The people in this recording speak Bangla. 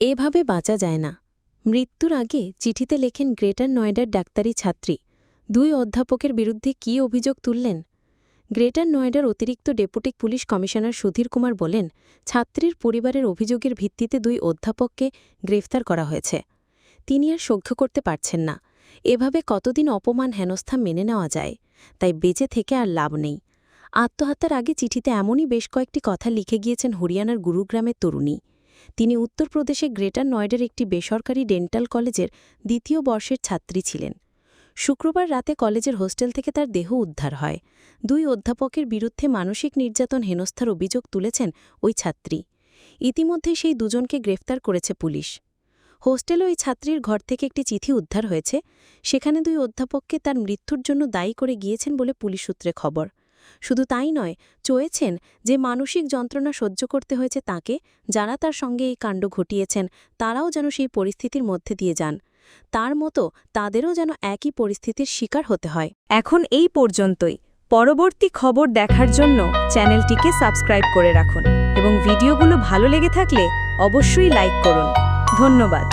এভাবে বাঁচা যায় না। মৃত্যুর আগে চিঠিতে লেখেন, গ্রেটার নয়ডার ডাক্তারি ছাত্রী, দুই অধ্যাপকের বিরুদ্ধে কী অভিযোগ তুললেন? গ্রেটার নয়ডার অতিরিক্ত deputy police commissioner Sudhir Kumar বলেন, ছাত্রীর পরিবারের অভিযোগের ভিত্তিতে দুই অধ্যাপককে গ্রেফতার করা হয়েছে। তিনি আর সহ্য করতে পারছেন না। এভাবে কতদিন অপমান, হেনস্থা মেনে নেওয়া যায়? তাই বেঁচে থেকে আর লাভ নেই। আত্মহত্যার আগে চিঠিতে এমনই বেশ কয়েকটি কথা লিখে গিয়েছেন হরিয়ানার গুরুগ্রামের তরুণী। তিনি উত্তরপ্রদেশে গ্রেটার নয়ডার একটি বেসরকারি ডেন্টাল কলেজের দ্বিতীয় বর্ষের ছাত্রী ছিলেন। শুক্রবার রাতে কলেজের হোস্টেল থেকে তার দেহ উদ্ধার হয়। দুই অধ্যাপকের বিরুদ্ধে মানসিক নির্যাতন হেনস্থার অভিযোগ তুলেছেন ওই ছাত্রী। ইতিমধ্যে সেই দুজনকে গ্রেফতার করেছে পুলিশ। হোস্টেলে ওই ছাত্রীর ঘর থেকে একটি চিঠি উদ্ধার হয়েছে। সেখানে দুই অধ্যাপককে তার মৃত্যুর জন্য দায়ী করে গিয়েছেন বলে পুলিশ সূত্রে খবর। শুধু তাই নয়, চয়েছেন যে মানসিক যন্ত্রণা সহ্য করতে হয়েছে তাকে, যারা তার সঙ্গে এই কাণ্ড ঘটিয়েছেন, তারাও যেন সেই পরিস্থিতির মধ্যে দিয়ে যান। তার মতো তাদেরও যেন একই পরিস্থিতির শিকার হতে হয়। এখন এই পর্যন্তই। পরবর্তী খবর দেখার জন্য চ্যানেলটিকে সাবস্ক্রাইব করে রাখুন এবং ভিডিওগুলো ভালো লেগে থাকলে অবশ্যই লাইক করুন। ধন্যবাদ।